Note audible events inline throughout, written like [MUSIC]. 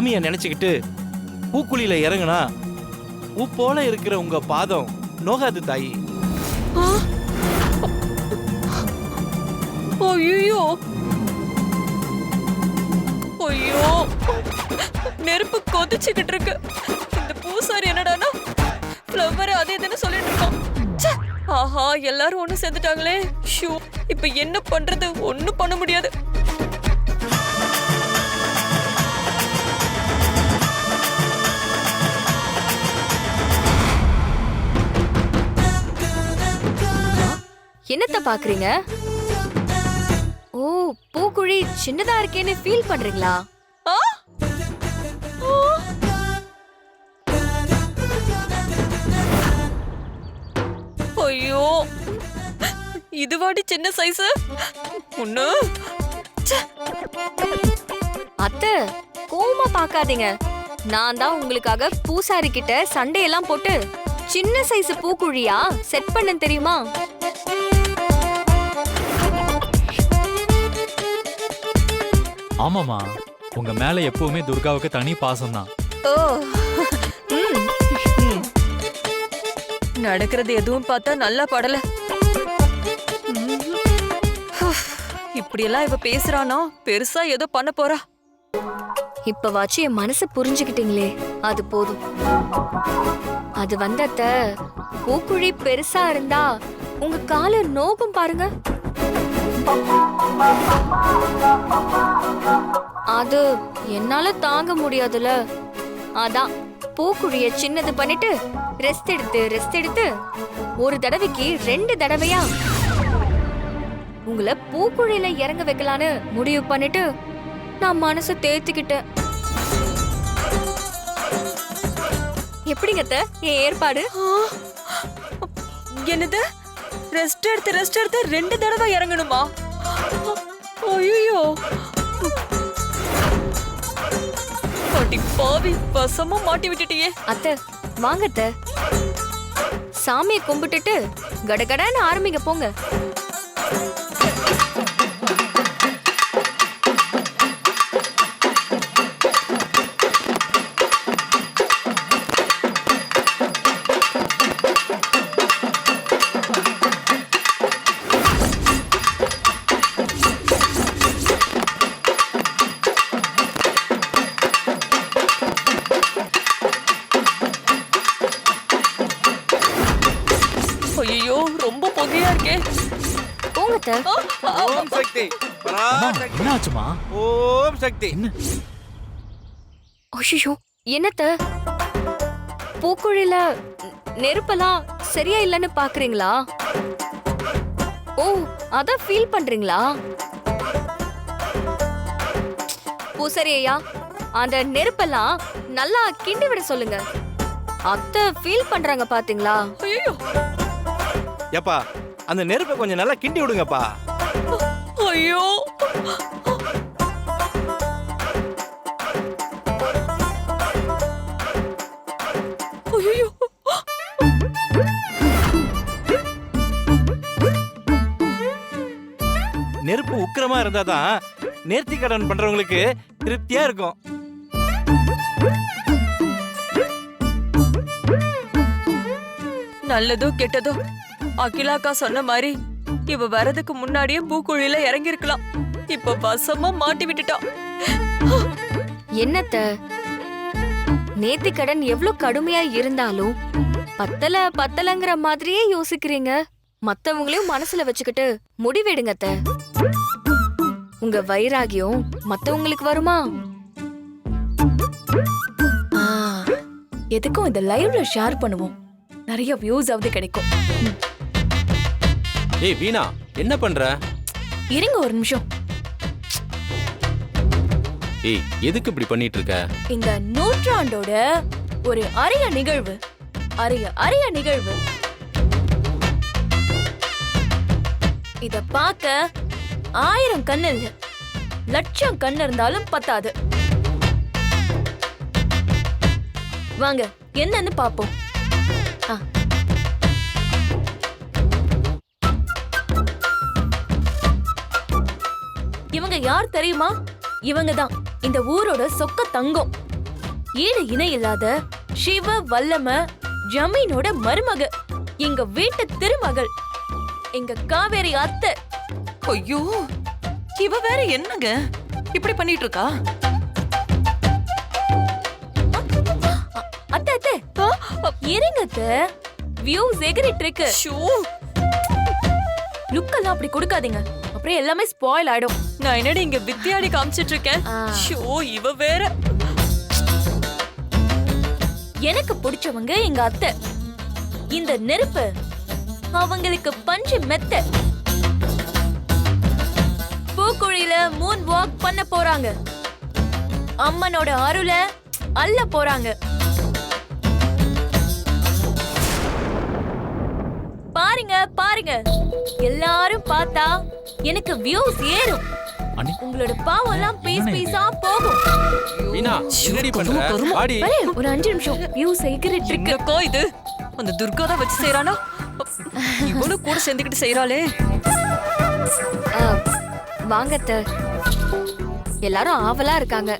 சாமியை நினைச்சுக்கிட்டு பூக்குழியில இறங்குனா பூ போல இருக்கிற உங்க பாதம் நோகாது தாயி. ஐயோ! ஐயோ! நெருப்பு கொதிச்சுக்கிட்டு இருக்கு. இந்த பூசாரி என்னடானா ஃப்ளவர் அது இதுன்னு சொல்லிட்டு இருக்கோம் ஆஹா எல்லாரும் ஒண்ணு சேர்ந்துட்டாங்களே. ஷூ இப்ப என்ன பண்றது? ஒண்ணும் பண்ண முடியாது. என்னத்த பாக்குறீங்க? ஓ பூக்குழி சின்னதா இருக்கேன்னு ஃபீல் பண்றீங்களா! ஐயோ. இதுவாடி சின்ன சைஸ் ஒண்ணு. அத்தை கோமா பார்க்காதீங்க நான் தான் உங்களுக்காக பூசாரி கிட்ட சண்டையெல்லாம் போட்டு சின்ன சைஸ் பூக்குழியா செட் பண்ண தெரியுமா? ஆமாமா உங்க மேல எப்பவுமே துர்காவுக்கு தனி பாசம்தான். ஓ. ம், ம். நடக்கிறது எதுவும் பார்த்தா நல்லா படல. ம். இப்படியெல்லாம் இவ பேசுறானா? பெருசா ஏதோ பண்ண போறா. இப்பவாச்சும் என் மனசு புரிஞ்சுக்கிட்டீங்களே அது போதும். அது வந்தத்த பூக்குழி பெருசா இருந்தா உங்க கால நோகும் பாருங்க. அது என்னால தாங்க முடியாதுல. அதான் பூக்குழிய சின்னது பண்ணிட்டு ரெஸ்ட் எடுத்து ரெஸ்ட் எடுத்து ஒரு தடவைக்கு ரெண்டு தடவையா உங்களை பூக்குழியில இறங்க வைக்கலான்னு முடிவு பண்ணிட்டு நான் மனசை தேத்துக்கிட்டேன். எப்படிங்கத்த என் ஏற்பாடு? என்னது? ரெஸ்ட் எடுத்து ரெஸ்ட் எடுத்து ரெண்டு தடவை இறங்கணுமா? ஐயோ பாட்டி பாவி வசமா மாட்டி விட்டுட்டியே. அத்தை வாங்க அத்தை. சாமியை கும்பிட்டுட்டு கடகடன்னு ஆரம்பிங்க போங்க. ஓம் சக்தி. அம்மா பராசக்தி. என்ன ஆச்சுமா ஓம் சக்தி. ஐயோ என்னத்த? பூக்குழில நெருப்பெல்லாம் சரியா இல்லைன்னு பாக்குறீங்களா? ஓ அதான் ஃபீல் பண்றீங்களா? பூசரி ஐயா அந்த நெருப்பெல்லாம் நல்லா கிண்டி விட சொல்லுங்க. அத்தை ஃபீல் பண்றாங்க பாத்தீங்களா? ஐயோ ஏப்பா அந்த நெருப்பை கொஞ்சம் நல்லா கிண்டி விடுங்கப்பா. ஐயோ. நெருப்பு உக்கிரமா இருந்தாதான் நேர்த்தி கடன் பண்றவங்களுக்கு திருப்தியா இருக்கும். நல்லதோ கெட்டதோ அகிலாக்கா சொன்ன மாதிரி இவ வரதுக்கு முன்னாடியே பூக்குழியில இறங்கி இருக்கலாம் இப்ப வசமா மாட்டி விட்டுட்டா. என்னத்த? நேத்து கடன் எவ்வளவு கடுமையா இருந்தாலும் பத்தல பத்தலங்கிற மாதிரியே யோசிக்கிறீங்க. மத்தவங்களையும் மனசுல வச்சுக்கிட்டு முடிவெடுங்க அத்தை. உங்க வைராகியம் மத்தவங்களுக்கு வருமா? எதுக்கும் இந்த லைவ்ல ஷேர் பண்ணுவோம். நிறைய வியூஸ் ஆவது கிடைக்கும். ஏய் வீணா என்ன பண்ற? இருங்க ஒரு நிமிஷம். ஏய் எதுக்கு இப்படி பண்ணிட்டு இருக்க இந்த நூற்றாண்டோட ஒரு அரிய நிகழ்வு. அரிய அரிய நிகழ்வு. இத பார்க்க ஆயிரம் கண்ணு இல்ல லட்சம் கண்ணு இருந்தாலும் பத்தாது. வாங்க என்னன்னு பாப்போம் யார் தெரியுமா? இவங்க தான் இந்த ஊரோட சொக்க தங்கம். ஈடு இணை இல்லாத சிவ வல்லம ஜமீனோட மருமக. எங்க வீட்டு திருமகள். எங்க காவேரி அத்தை. ஐயோ இவ வேற என்னங்க? இப்படி பண்ணிட்டு இருக்கா அத்தை அத்தை. இருங்க அத்தை. வியூஸ் எகிரிட்டு இருக்கு. ஷூ. லுக் எல்லாம் அப்படி கொடுக்காதீங்க. அப்புறம் எல்லாமே ஸ்பாயில் ஆயிடும். நான் என்னடி இங்க வித்தியாடி காமிச்சிட்டு இருக்கேன். ஷோ இவ வேற. எனக்கு பிடிச்சவங்க எங்க அத்தை. இந்த நெருப்பு அவங்களுக்கு பஞ்சு மெத்த. பூக்குழியில மூன் வாக் பண்ண போறாங்க. அம்மனோட அருள அள்ள போறாங்க. பாருங்க பாருங்க. எல்லாரும் பார்த்தா எனக்கு வியூஸ் ஏறும். அண்ணி. உங்களோட பாவம் எல்லாம் பீஸ்? பீஸா போகும். வீணா என்னடி பண்ற வாடி. வரே, ஒரு அஞ்சு நிமிஷம். வியூஸ் எகிரிட்டு இருக்கு என்னக்கா இது? அந்த துர்கா தான் வச்சு செய்யறானா இவனும் கூட சேர்ந்துக்கிட்டு செய்யறாளே ஆ, வாங்க அத்தை. எல்லாரும் ஆவலா இருக்காங்க.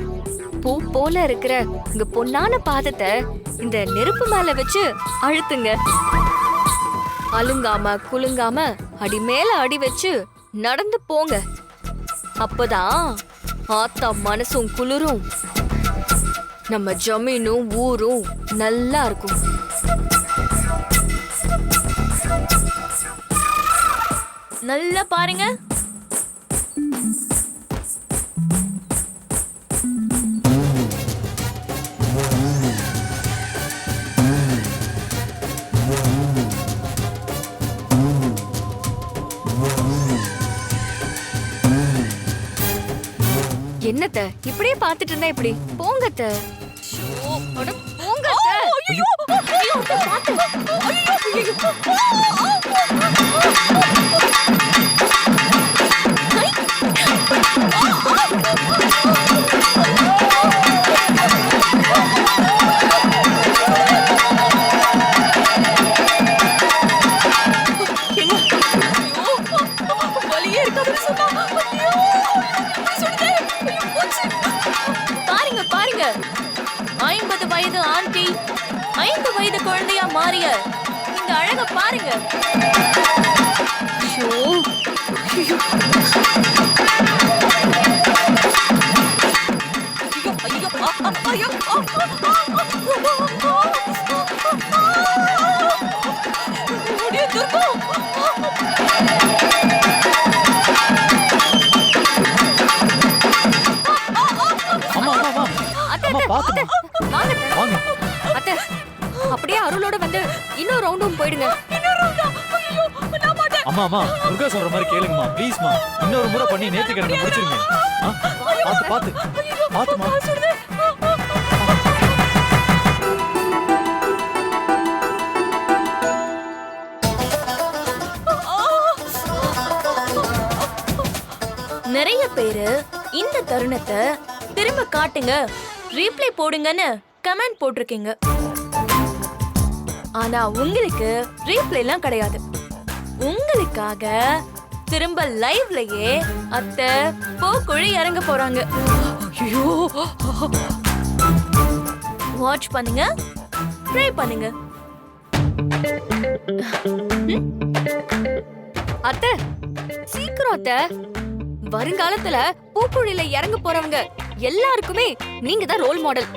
பூ போல இருக்கிற உங்க பொன்னான பாதத்தை இந்த நெருப்பு மேல வச்சு அழுத்துங்க. அலுங்காம குலுங்காம அடி மேல அடி வச்சு நடந்து போங்க. அப்பதான் ஆத்தா மனசும் குளிரும். நம்ம ஜமீனும் ஊரும் நல்லா இருக்கும். நல்லா பாருங்க. என்னத்த இப்படியே பார்த்துட்டு இருந்தா இப்படி போங்கத்த போங்க அத்தை. பாத்துமா வாங்க. வாங்க அத்தை அப்படியே அருளோட வந்து இன்னொரு ரவுண்டும் போயிடுங்க. அம்மா அம்மா துர்கா சொல்ற மாதிரி கேளுங்கம்மா ப்ளீஸ்மா இன்னொரு முறை பண்ணி நேத்து கிழமை முடிச்சிருங்க? பாத்து பாத்து பாத்துமா நிறைய பேரு இந்த தருணத்தை திரும்ப காட்டுங்க. ரீப்ளே போடுங்கன்னு கமெண்ட் போட்டிருக்கீங்க. ஆனா உங்களுக்கு ரீப்ளே எல்லாம் கிடையாது. உங்களுக்காக திரும்ப லைவ்லயே அத்தை போக்குழி இறங்க போறாங்க. ஐயோ! வாட்ச் பண்ணுங்க. ப்ரே பண்ணுங்க. அத்தை சீக்கிரம் அத்தை. வருங்காலத்துல பூக்குழில இறங்க போறவங்க எல்லாருக்குமே நீங்க தான் ரோல் மாடல்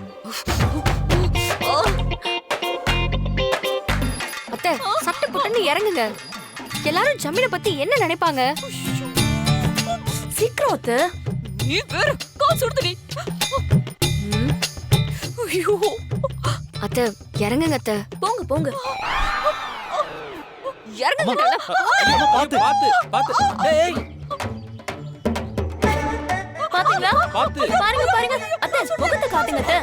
அத்தை சட்டை போட்டுன்னு இறங்குங்க. எல்லாரும் ஜமீனை பத்தி என்ன நினைப்பாங்க? சீக்கிரம் அத்தை. நீ வேற கால் ம், ஐயோ. அத்தை இறங்குங்க அத்தை. போங்க போங்க. இறங்குங்க. பாத்து பாத்து பாத்து பாத்தீங்களா? பாத்து. பாருங்க பாருங்க. அத்தை முகத்தை காட்டுங்க அத்தை.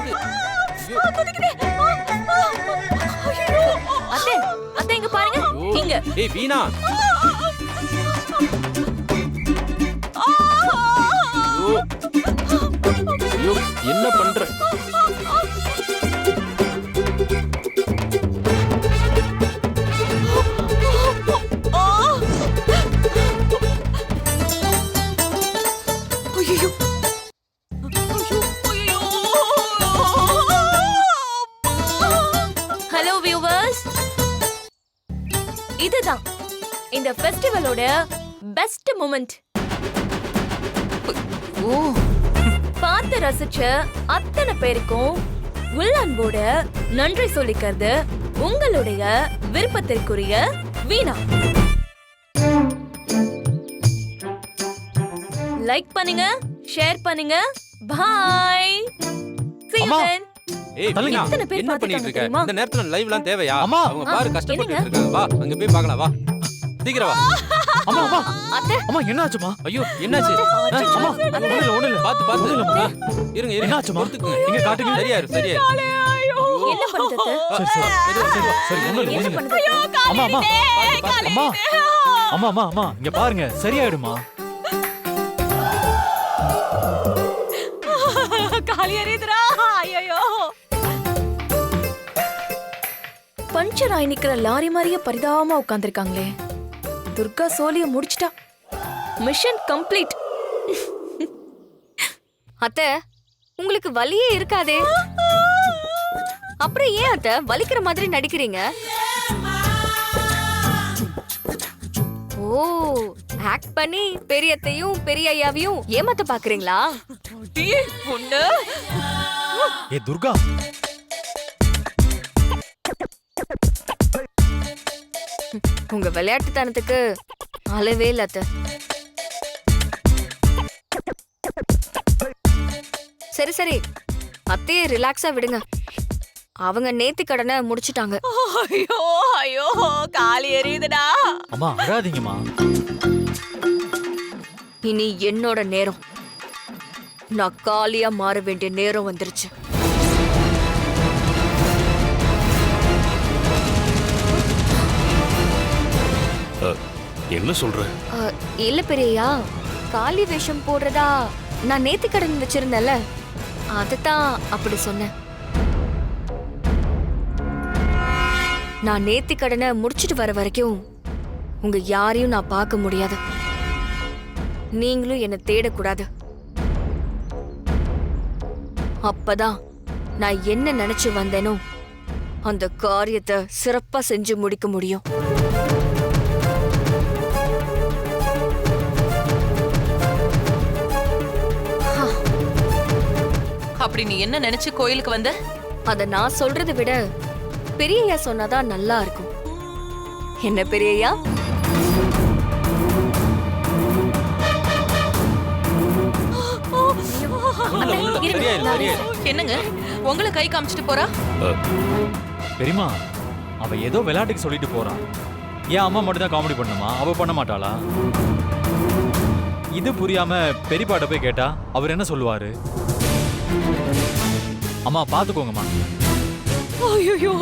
அத்தை அத்தை இங்க பாருங்க. இங்க. ஏய் வீணா. என்ன பண்ற? இந்த ஃபெஸ்டிவலோட பெஸ்ட் மூமெண்ட் ஓ. பார்த்து ரசிச்ச அத்தனை பேருக்கும் உள்ளன்போட நன்றி சொல்லிக்கிறது உங்களுடைய விருப்பத்திற்குரிய வீணா. லைக் பண்ணுங்க ஷேர் பண்ணுங்க. பாய் See you then. ஏய் தள்ளுங்க. வீணா எத்தனை பேர் என்ன பண்ணிட்டு இருக்க? தெரியுமா? இந்த நேரத்துல லைவ்லாம் தேவையா? அம்மா. அவங்க பாரு கஷ்டப்பட்டு என்னங்க? இருக்காங்க. வா அங்க போய் பார்க்கலாம் வா. சீக்கிரம் வா. அம்மா அம்மா. அத்தை. அம்மா என்னாச்சுமா ஐயோ என்னாச்சு? ஆ, அம்மா ஒண்ணு இல்ல ஒண்ணு இல்ல பாத்து பாத்து ஒண்ணும் இல்லம்மா. ஆ, இருங்க இருங்க. என்னாச்சும்மா? பொறுத்துக்குங்க. இங்க காட்டுங்க. என்ன அத்தை? சரி சரி சரி சரி ஒண்ணு இல்ல என்ன ஒண்ணு இல்ல பண்ணுது அத்தை? அம்மா அம்மா. அம்மா அம்மா. அம்மா அம்மா இங்க பாருங்க சரியாயிடுமா? காலி பஞ்சர் ஆகி நிக்கிற லாரி மாதிரியே பரிதாபமா உட்கார்ந்திருக்காங்களே. துர்கா சோலிய முடிச்சிட்டா. மிஷன் கம்ப்ளீட் அத்தை உங்களுக்கு வலியே இருக்காதே. அப்புறம் ஏன் அத்தை வலிக்கிற மாதிரி நடிக்கிறீங்க? ஓ ஆக்ட் பண்ணி பெரியத்தையும் பெரிய ஐயாவையும் ஏமாத்த பாக்குறீங்களா? பொண்ணு. ஏ துர்கா. உங்க விளையாட்டுத்தனத்துக்கு அளவே இல்ல அத்தை. சரி சரி. அத்தையே ரிலாக்ஸா விடுங்க. அவங்க நேத்தி கடனை முடிச்சிட்டாங்க. ஐயோ ஐயோ காலி எறியுதுடா அம்மா அழாதீங்கம்மா இனி என்னோட நேரம். நான் காலியா மாற வேண்டிய நேரம் வந்துருச்சு. என்ன சொல்ற? இல்ல பெரியயா காளி வேஷம் போடுறதா நான் நேத்து கடன் வச்சிருந்தேன்ல அதுதான் அப்படி சொன்னேன். நான் நேத்தி கடனை முடிச்சிட்டு வர வரைக்கும் உங்க யாரையும் நான் பார்க்க முடியாது. நீங்களும் என்னை தேடக்கூடாது. அப்பதான் நான் என்ன நினைச்சு வந்தேனோ அந்த காரியத்தை சிறப்பா செஞ்சு முடிக்க முடியும். அப்படி நீ என்ன நினைச்சு கோயிலுக்கு வந்த? அத நான் சொல்றதை விட பெரியய்யா சொன்னாதான் நல்லா இருக்கும். என்ன பெரியய்யா? என்னங்க? உங்களை கை காமிச்சிட்டு போறா? பெரியமா அவ ஏதோ விளையாட்டுக்கு சொல்லிட்டு போறான் ஏன் அம்மா மட்டும் தான் காமெடி பண்ணுமா? அவ பண்ண மாட்டாளா? இது புரியாம பெரியப்பாட்ட போய் கேட்டா அவர் என்ன சொல்லுவாரு? அம்மா பாத்துக்கோங்கம்மா ஐயோ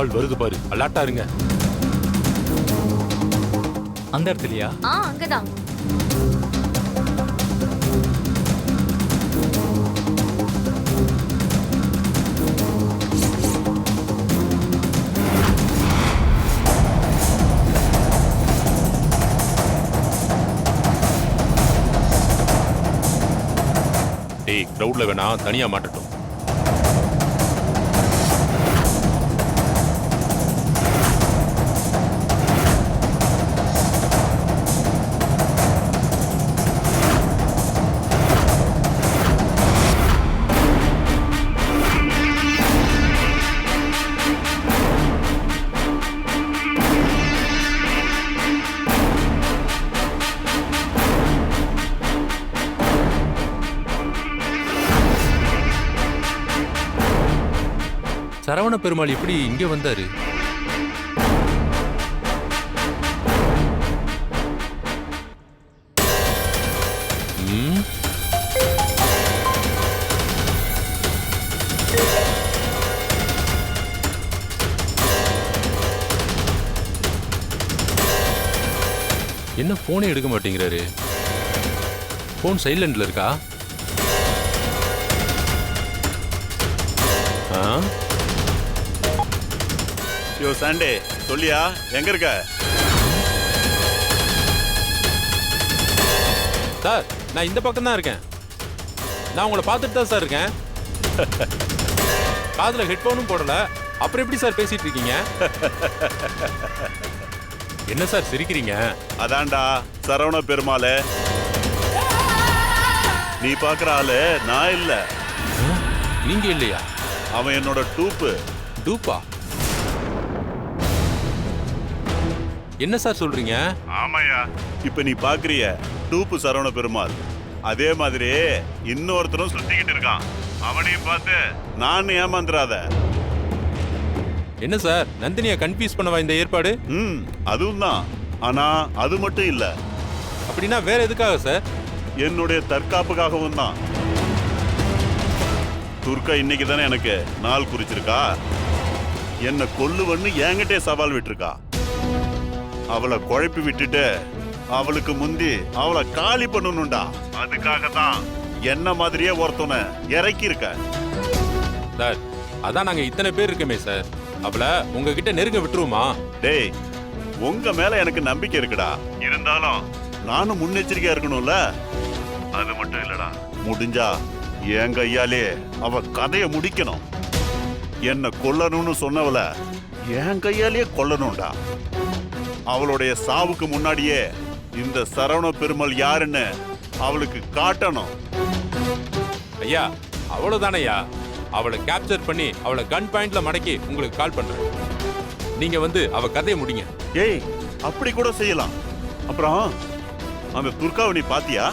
ஆள் வருது பாரு. அலாட்டா இருங்க. அந்த இடத்துலயா? ஆ அங்கதான். ஏய் கிரவுட்ல வேணா தனியா மாட்டட்டும். சரவண பெருமாள் எப்படி இங்க வந்தாரு? என்ன போனே எடுக்க மாட்டேங்கிறாரு? போன் சைலண்ட்ல இருக்கா? ஆ? யோ சண்டே சொல்லியா? எங்க இருக்க? சார் நான் இந்த பக்கம் தான் இருக்கேன். நான் உங்களை பார்த்துட்டு தான் சார் இருக்கேன். காதுல ஹெட்ஃபோனும் போடல. அப்புறம் எப்படி சார் பேசிட்டு இருக்கீங்க? என்ன சார் சிரிக்கிறீங்க? அதான்டா சரவண பெருமாளே. நீ பாக்குற ஆளு நான் இல்ல. நீங்க இல்லையா? அவன் என்னோட டூப்பு. டூப்பா? என்ன சார் சொல்றீங்க? ஆமாயா இப்ப நீ பாக்குறிய டூப்பு சரவண பெருமாள் அதே மாதிரி இன்னொருத்தரும் சுத்திக்கிட்டு இருக்கான். அவனையும் பார்த்து நான் ஏமாந்துராத என்ன சார்? நந்தினியை கன்ஃபியூஸ் பண்ணவா இந்த ஏற்பாடு? ம் அதுவும் தான். ஆனா அது மட்டும் இல்ல. அப்படின்னா வேற எதுக்காக சார்? என்னுடைய தற்காப்புக்காகவும் தான். துர்கா இன்னைக்கு தானே எனக்கு நாள் குறிச்சிருக்கா? என்ன கொல்லுவன்னு என்கிட்டே சவால் விட்டுருக்கா. அவளை குழப்பி விட்டுட்டு அவளுக்கு முந்தி அவளை காலி பண்ணணும்டா. அதுக்காக தான் என்ன மாதிரியே ஒருத்தனை இறக்கி இருக்க சார் அதான் நாங்க இத்தனை பேர் இருக்கமே சார். அவளை உங்ககிட்ட நெருங்க விட்டுருவோமா? டேய் உங்க மேல எனக்கு நம்பிக்கை இருக்குடா. இருந்தாலும் நானும் முன்னெச்சரிக்கையா இருக்கணும்ல? அது மட்டும் இல்லடா. முடிஞ்சா என் கையாலே அவ கதைய முடிக்கணும். என்ன கொல்லணும்னு சொன்னவள என் கையாலேயே கொல்லணும்டா. அவளுடைய சாவுக்கு முன்னாடியே இந்த சரவண பெருமாள் யாருன்னு அவளுக்கு காட்டணும். ஐயா அவ்வளவுதானையா அவளை கேப்சர் பண்ணி அவளை கன் பாயிண்ட்ல மடக்கி உங்களுக்கு கால் பண்றேன். நீங்க வந்து அவ கதையை முடிங்க. ஏய் அப்படி கூட செய்யலாம். அப்புறம் அந்த துர்காவை நீ பாத்தியா?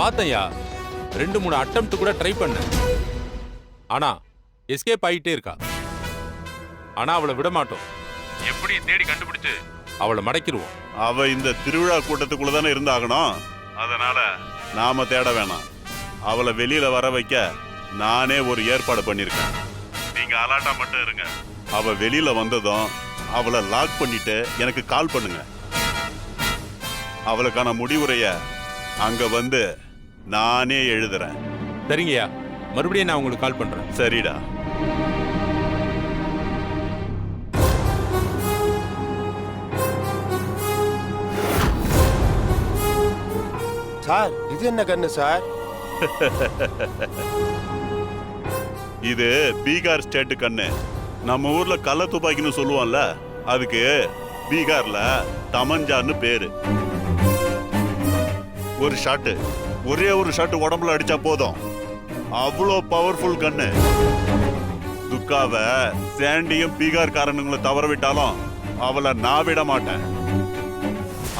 பார்த்தேன்யா ரெண்டு மூணு அட்டம்ப்ட் கூட ட்ரை பண்ணேன். ஆனா எஸ்கேப் ஆகிட்டே இருக்கா. ஆனா அவளை விட மாட்டோம் எப்படி தேடி கண்டுபிடிச்சு? அவளை மடக்கிடுவோம். அவ இந்த திருவிழா கூட்டத்துக்குள்ள தானே இருந்தாகணும்? அதனால? நாம தேட வேணாம். அவளை வெளியில வர வைக்க நானே ஒரு ஏற்பாடு பண்ணிருக்கேன் நீங்க அலாட்டா மட்டும் இருங்க. அவ வெளியில வந்ததும் அவளை லாக் பண்ணிட்டு எனக்கு கால் பண்ணுங்க. அவளுக்கான முடிவுரைய அங்க வந்து நானே எழுதுறேன். சரிங்கய்யா. மறுபடியும் நான் உங்களுக்கு கால் பண்றேன். சரிடா. சார் இது என்ன கண்ணு சார்? [LAUGHS] இது பீகார் ஸ்டேட் கண்ணு நம்ம ஊர்ல கள்ள துப்பாக்கின்னு சொல்லுவோம்ல அதுக்கு பீகார்ல தமஞ்சான்னு பேரு. ஒரு ஷாட்டு ஒரே ஒரு ஷாட்டு உடம்புல அடிச்சா போதும். அவ்வளோ பவர்ஃபுல் கண்ணு துக்காவை சாண்டியும் பீகார்காரனுங்களை தவற விட்டாலும் அவளை நான் விட மாட்டேன்.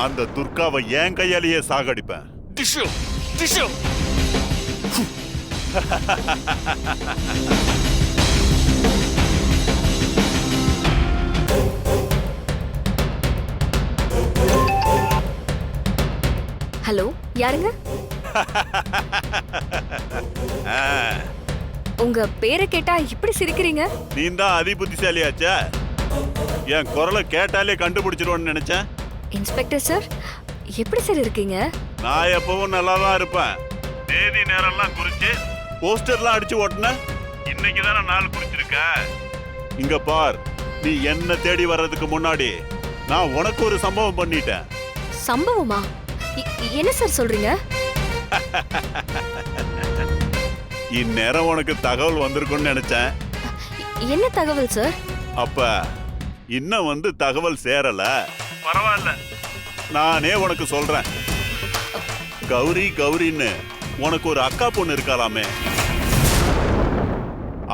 அந்த துர்காவை என் கையாலேயே சாகடிப்பேன். டிஷ்யூ டிஷ்யூ ஹலோ யாருங்க? உங்க பேரை கேட்டா இப்படி சிரிக்கிறீங்க? நீ தான் அதி புத்திசாலியாச்சே என் குரலை கேட்டாலே கண்டுபிடிச்சிருவோன்னு நினைச்சேன். இன்ஸ்பெக்டர் சார் எப்படி சார் இருக்கீங்க? நான் எப்பவும் நல்லா தான் இருப்பேன். தேதி நேரம்லாம் குறிச்சு போஸ்டர்லாம் அடிச்சு ஓட்டுன? இன்னைக்கு தானே நாள் குறிச்சிருக்க? இங்க பார் நீ என்ன தேடி வர்றதுக்கு முன்னாடி நான் உனக்கு ஒரு சம்பவம் பண்ணிட்டேன். சம்பவமா? என்ன சார் சொல்றீங்க? [LAUGHS] இந்நேரம் உனக்கு தகவல் வந்திருக்கும்னு நினைச்சேன். என்ன தகவல் சார் அப்ப இன்னும் வந்து தகவல் சேரல. பரவாயில்ல. நானே உனக்கு சொல்றேன். கௌரி கௌரின்னு உனக்கு ஒரு அக்கா பொண்ணு இருக்காளாமே.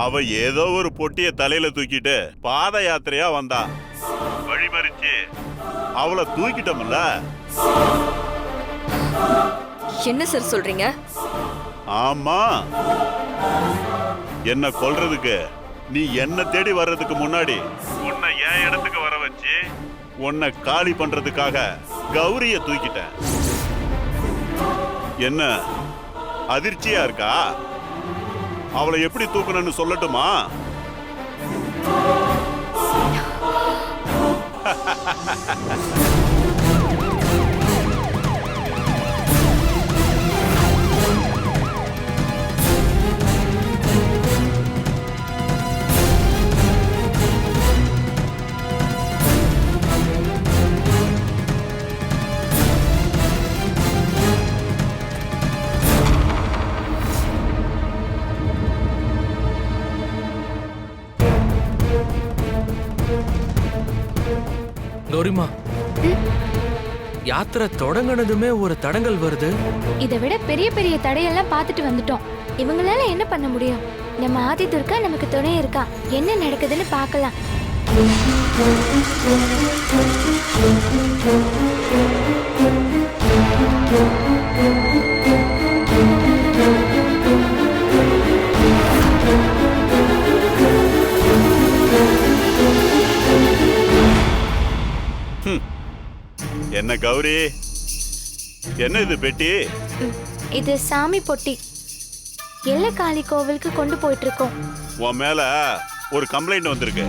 அவ ஏதோ ஒரு பொட்டிய தலையில தூக்கிட்டு பாத யாத்திரையா வந்தா. வழிமறிச்சு அவளை தூக்கிட்டோம்ல. என்ன சார் சொல்றீங்க? ஆமா. என்ன கொல்றதுக்கு? நீ என்ன தேடி வர்றதுக்கு முன்னாடி உன்னை என் இடத்துக்கு வர வச்சு உன்னை காலி பண்றதுக்காக கௌரிய தூக்கிட்டேன். என்ன? அதிர்ச்சியா இருக்கா? அவளை எப்படி தூக்கணும்னு சொல்லட்டுமா? [LAUGHS] கௌரிமா யாத்திரை தொடங்கினதுமே ஒரு தடங்கல் வருது. இதை விட பெரிய பெரிய தடையெல்லாம் பார்த்துட்டு வந்துட்டோம். இவங்களால என்ன பண்ண முடியும்? நம்ம ஆதி துர்கா நமக்கு துணை இருக்கா? என்ன நடக்குதுன்னு பார்க்கலாம். என்ன கௌரி? என்ன இது பெட்டி? இது சாமி பொட்டி. எல்லக்காளி கோவிலுக்கு கொண்டு போயிட்டு இருக்கோம் உன் மேல ஒரு கம்ப்ளைண்ட் வந்திருக்கு.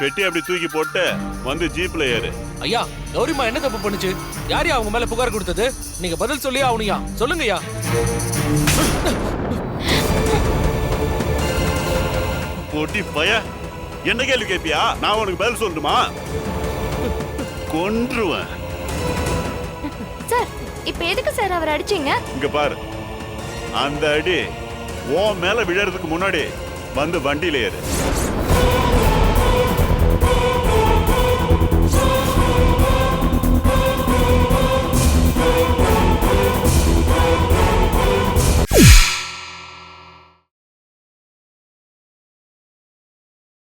பெட்டி அப்படி தூக்கி போட்டு வந்து ஜீப்ல ஏறு. ஐயா கௌரிமா என்ன தப்பு பண்ணுச்சு? யாரையா அவங்க மேல புகார் கொடுத்தது? நீங்க பதில் சொல்லியே ஆகணுயா சொல்லுங்கய்யா. பொட்டி பய என்ன கேள்வி கேட்பியா நான் உனக்கு பதில் சொல்லணுமா கொன்றுவேன் சார் இப்போ எதுக்கு சார் அவர் அடிச்சீங்க? இங்க பாரு. அந்த அடி உன் மேல விழறதுக்கு முன்னாடி வந்து வண்டியில ஏறு.